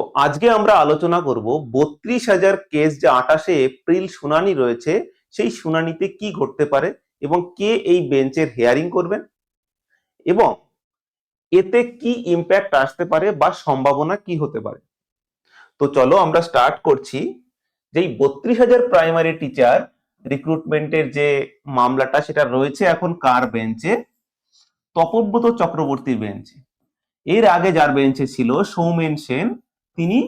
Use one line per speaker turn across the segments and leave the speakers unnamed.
তো আজকে আমরা আলোচনা করব বত্রিশ হাজার কেস যে আঠাশে এপ্রিল শুনানি রয়েছে, সেই শুনানিতে কি ঘটতে পারে এবং কে এই বেঞ্চের হেয়ারিং করবেন এবং এতে কি ইম্প্যাক্ট আসতে পারে বা সম্ভাবনা কি হতে পারে। তো চলো আমরা স্টার্ট করছি। যেই বত্রিশ হাজার প্রাইমারি টিচার রিক্রুটমেন্টের যে মামলাটা সেটা রয়েছে এখন কার বেঞ্চে? তপব্রত চক্রবর্তীর বেঞ্চে। এর আগে যার বেঞ্চে ছিল সৌমেন সেন তিনি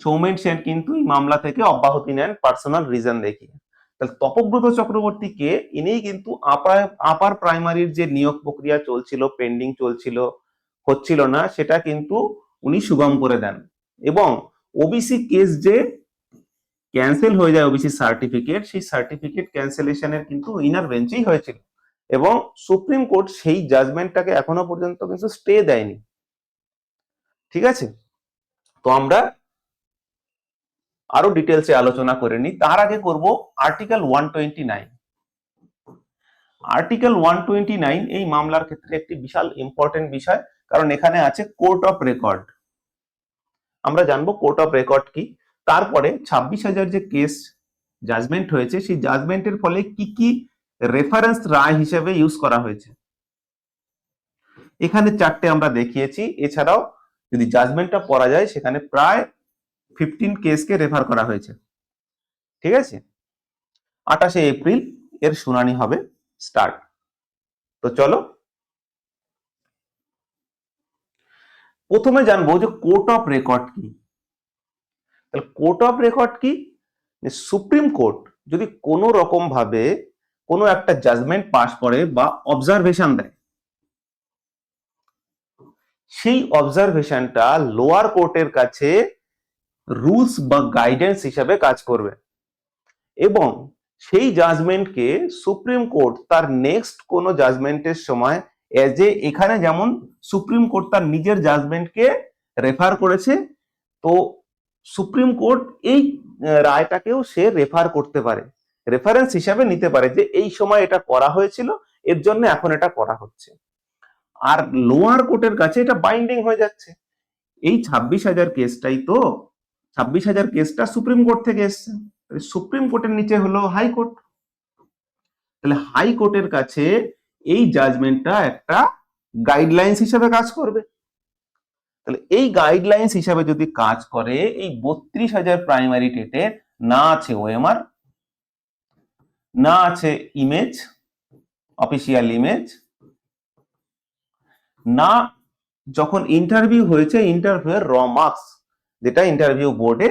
সৌমেন সেন কিন্তু এই মামলা থেকে অব্যাহতি নেন পার্সোনাল রিজন দেখিয়ে। তাহলে তপব্রত চক্রবর্তীকে ইনিই কিন্তু আপার প্রাইমারির যে নিয়োগ প্রক্রিয়া চলছিল পেন্ডিং চলছিল, হচ্ছিল না, সেটা কিন্তু উনি সুগম করে দেন। এবং ওবিসি কেস যে ক্যান্সেল হয়ে যায় ওবিসি সার্টিফিকেট সেই সার্টিফিকেট ক্যান্সেলেশনের কিন্তু ইনার বেঞ্চেই হয়েছিল। এবং সুপ্রিম কোর্ট সেই জাজমেন্টটাকে এখনও পর্যন্ত কিন্তু স্টে দেয়নি। ঠিক আছে? তো আমরা আরও ডিটেলসে আলোচনা করে নিই। তার আগে করব article one twenty nine article one twenty nine এই মামলার ক্ষেত্রে একটি বিশাল ইম্পর্টেন্ট বিষয়, কারণ এখানে আছে কোর্ট অফ রেকর্ড আমরা জানব কোর্ট অফ রেকর্ড কি। তারপরে ছাব্বিশ হাজার যে কেস জাজমেন্ট হয়েছে, সেই জাজমেন্টের ফলে কি কি রেফারেন্স রায় হিসেবে ইউজ করা হয়েছে। এখানে চারটে আমরা দেখিয়েছি। এছাড়াও যদি জাজমেন্টটা পড়া যায়, সেখানে প্রায় ফিফটিন কেসকে রেফার করা হয়েছে। ঠিক আছে? আঠাশে এপ্রিল এর শুনানি হবে স্টার্ট তো চলো। প্রথমে জানব যে কোর্ট অফ রেকর্ড কি? তাহলে কোর্ট অফ রেকর্ড কি? সুপ্রিম কোর্ট যদি কোনো রকম ভাবে কোনো একটা জাজমেন্ট পাস করে বা অবজারভেশন দেয় সেই অবজারভেশনটা লোয়ার কোর্টের কাছে রুলস বা গাইডেন্স হিসাবে কাজ করবে। এবং সেই জাজমেন্টকে সুপ্রিম কোর্ট তার নেক্সট কোনো জাজমেন্টের সময় এজ এ এখানে যেমন সুপ্রিম কোর্ট তার নিজের জাজমেন্টকে রেফার করেছে, তো সুপ্রিম কোর্ট এই রায়টাকেও সে রেফার করতে পারে। রেফারেন্স হিসাবে নিতে পারে যে এই সময় এটা করা হয়েছিল, এর জন্য এখন এটা করা হচ্ছে। আর লোয়ার কোর্টের কাছে এটা বাইন্ডিং হয়ে যাচ্ছে। এই ছাব্বিশ হাজার কেসটাই তো, ছাব্বিশ হাজার কেসটা সুপ্রিম কোর্ট থেকে এসছে। সুপ্রিম কোর্টের নিচে হলো হাইকোর্ট তাহলে হাইকোর্টের কাছে এই জাজমেন্টটা একটা গাইডলাইন্স হিসাবে কাজ করবে। তাহলে এই গাইডলাইন্স হিসাবে যদি কাজ করে, এই বত্রিশ হাজার প্রাইমারি টেটে না আছে ওএমআর না আছে ইমেজ অফিসিয়াল ইমেজ না, যখন ইন্টারভিউ হয়েছে ইন্টারভিউয়ের র মার্কস যেটা ইন্টারভিউ বোর্ডে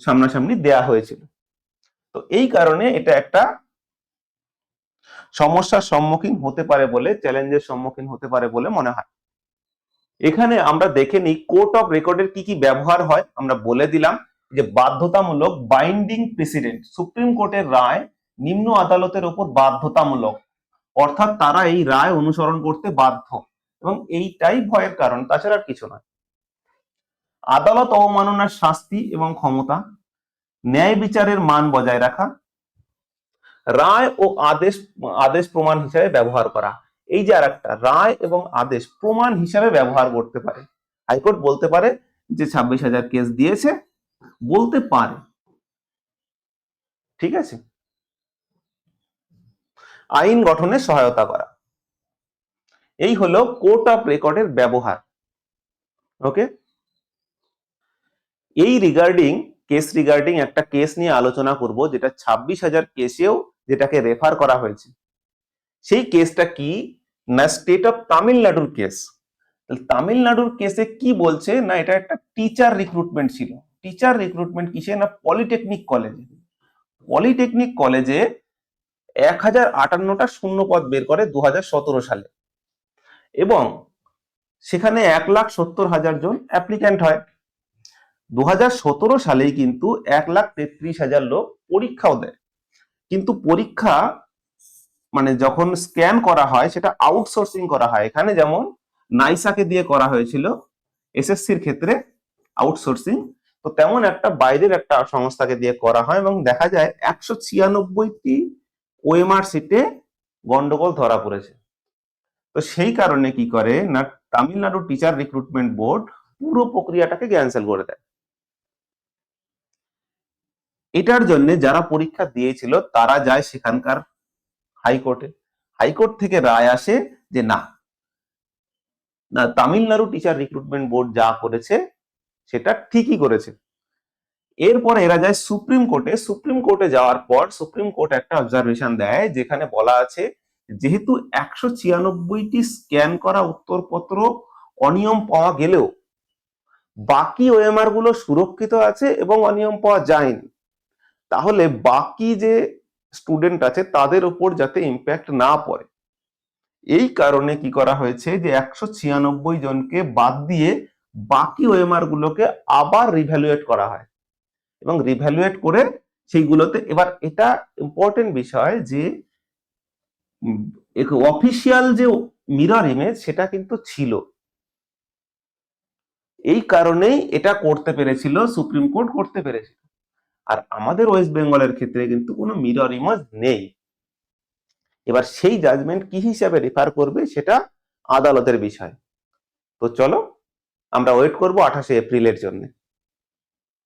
সামনাসামনি দেয়া হয়েছিল। তো এই কারণে এটা একটা সমস্যার সম্মুখীন হতে পারে বলে চ্যালেঞ্জের সম্মুখীন হতে পারে বলে মনে হয়। এখানে আমরা দেখে নিই কোর্ট অফ রেকর্ডের কি কি ব্যবহার হয়, আমরা বলে দিলাম যে বাধ্যতামূলক বাইন্ডিং প্রেসিডেন্ট সুপ্রিম কোর্টের রায় নিম্ন আদালতের ওপর বাধ্যতামূলক। অর্থাৎ তারা এই রায় অনুসরণ করতে বাধ্য। এবং এইটাই ভয়ের কারণ, তাছাড়া আর কিছু নয়। আদালত অবমাননার শাস্তি এবং ক্ষমতা, ন্যায় বিচারের মান বজায় রাখা, রায় ও আদেশ আদেশ প্রমাণ হিসাবে ব্যবহার করা। এই যে আর একটা রায় এবং আদেশ প্রমাণ হিসাবে ব্যবহার করতে পারে। হাইকোর্ট বলতে পারে যে ছাব্বিশ হাজার কেস দিয়েছে, বলতে পারে। ঠিক আছে? আইন গঠনে সহায়তা করা। এই হলো কোর্ট অফ রেকর্ডের ব্যবহার। ওকে? এই রিগার্ডিং, কেস রিগার্ডিং একটা কেস নিয়ে আলোচনা করব, যেটা ছাব্বিশ হাজার কেসেও যেটাকে রেফার করা হয়েছে। সেই কেসটা কি? না স্টেট অফ তামিলনাড়ুর কেস তামিলনাড়ুর কেসে কি বলছে? না এটা একটা টিচার রিক্রুটমেন্ট ছিল। টিচার রিক্রুটমেন্ট কিসে? না পলিটেকনিক কলেজে পলিটেকনিক কলেজে এক হাজার আটান্নটা শূন্য পদ বের করে দু হাজার সতেরো সালে। এবং সেখানে এক লাখ সত্তর হাজার জন অ্যাপ্লিক্যান্ট হয়। দু সতেরো সালেই কিন্তু এক লাখ তেত্রিশ হাজার লোক পরীক্ষাও দেয়। কিন্তু পরীক্ষা মানে যখন স্ক্যান করা হয়, সেটা আউটসোর্সিং করা হয়। এখানে যেমন নাইসাকে দিয়ে করা হয়েছিল, এসএসসির ক্ষেত্রে আউটসোর্সিং তো তেমন একটা বাইরের একটা সংস্থাকে দিয়ে করা হয় এবং দেখা যায় একশো ছিয়ানব্বইটি ওএমআর সিটে গন্ডগোল ধরা পড়েছে। তো সেই কারণে কি করে না, তামিলনাড়ু টিচার রিক্রুটমেন্ট বোর্ড পুরো প্রক্রিয়াটাকে ক্যান্সেল করে দেয়। এটার জন্য যারা পরীক্ষা দিয়েছিল, তারা যায় সেখানকার হাইকোর্টে হাইকোর্ট থেকে রায় আসে যে না না, তামিলনাড়ু টিচার রিক্রুটমেন্ট বোর্ড যা করেছে, সেটা ঠিকই করেছে। এরপর এরা যায় সুপ্রিম কোর্টে। সুপ্রিম কোর্টে যাওয়ার পর সুপ্রিম কোর্ট একটা অবজারভেশন দেয়, যেখানে বলা আছে যেহেতু একশো ছিয়ানব্বইটি স্ক্যান করা উত্তরপত্র অনিয়ম পাওয়া গেলেও বাকি ওএমআরগুলো সুরক্ষিত আছে এবং অনিয়ম পাওয়া যায়নি। তাহলে বাকি যে স্টুডেন্ট আছে তাদের উপর যাতে ইম্প্যাক্ট না পড়ে। এই কারণে কি করা হয়েছে যে একশো ছিয়ানব্বই জনকে বাদ দিয়ে বাকি ওএমআর গুলোকে আবার রিভ্যালুয়েট করা হয়। এবং রিভ্যালুয়েট করে সেইগুলোতে এবার এটা ইম্পর্টেন্ট বিষয় যে অফিসিয়াল যে মিরর ইমেজ সেটা কিন্তু ছিল। এই কারণেই এটা করতে পেরেছিল, সুপ্রিম কোর্ট করতে পেরেছিল। আর আমাদের ওয়েস্ট বেঙ্গলের ক্ষেত্রে কিন্তু কোনো মিরর ইমেজ নেই। এবার সেই জাজমেন্ট কি হিসাবে রেফার করবে সেটা আদালতের বিষয়। তো চলো, আমরা ওয়েট করব আঠাশে এপ্রিলের জন্য।